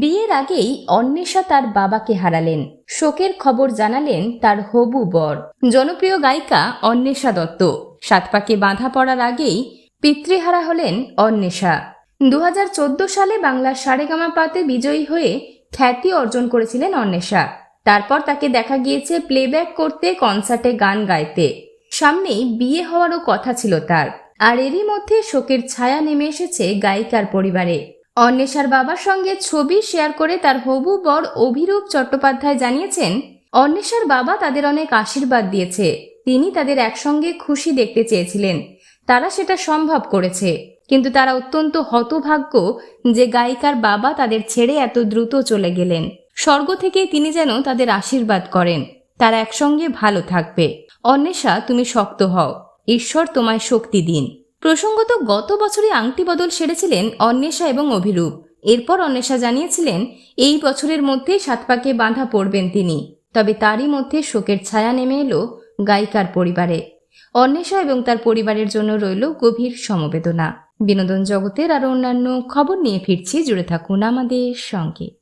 বিয়ের আগেই অন্বেষা তার বাবাকে হারালেন। শোকের খবর জানালেন তার হবু বর। জনপ্রিয় গায়িকা অন্বেষা দত্ত। সাত পাকে বাঁধা পড়ার আগেই পিতৃহারা হলেন অন্বেষা। দু হাজার চোদ্দ সালে বাংলার সারেগামা পাতে বিজয়ী হয়ে খ্যাতি অর্জন করেছিলেন অন্বেষা। তারপর তাকে দেখা গিয়েছে প্লেব্যাক করতে কনসার্টে গান গাইতে। সামনেই বিয়ে হওয়ারও কথা ছিল তার। আর এরই মধ্যে শোকের ছায়া নেমে এসেছে গায়িকার পরিবারে। অন্বেষার বাবার সঙ্গে ছবি শেয়ার করে তার হবু বর অভিরূপ চট্টোপাধ্যায় জানিয়েছেন, অন্বেষার বাবা তাদের অনেক আশীর্বাদ দিয়েছে। তিনি তাদের একসঙ্গে খুশি দেখতে চেয়েছিলেন। তারা সেটা সম্ভব করেছে। কিন্তু তারা অত্যন্ত হতভাগ্য যে গায়িকার বাবা তাদের ছেড়ে এত দ্রুত চলে গেলেন। স্বর্গ থেকে তিনি যেন তাদের আশীর্বাদ করেন। তারা একসঙ্গে ভালো থাকবে। অন্বেষা, তুমি শক্ত হও। ঈশ্বর তোমায় শক্তি দিন। প্রসঙ্গত, গত বছরই আংটি বদল সেরেছিলেন অন্বেষা এবং অভিরূপ। এরপর অন্বেষা জানিয়েছিলেন, এই বছরের মধ্যে সাতপাকে বাঁধা পড়বেন তিনি। তবে তারই মধ্যে শোকের ছায়া নেমে এলো গায়িকার পরিবারে। অন্বেষা এবং তার পরিবারের জন্য রইল গভীর সমবেদনা। বিনোদন জগতের আরও অন্যান্য খবর নিয়ে ফিরছি। জুড়ে থাকুন আমাদের সঙ্গে।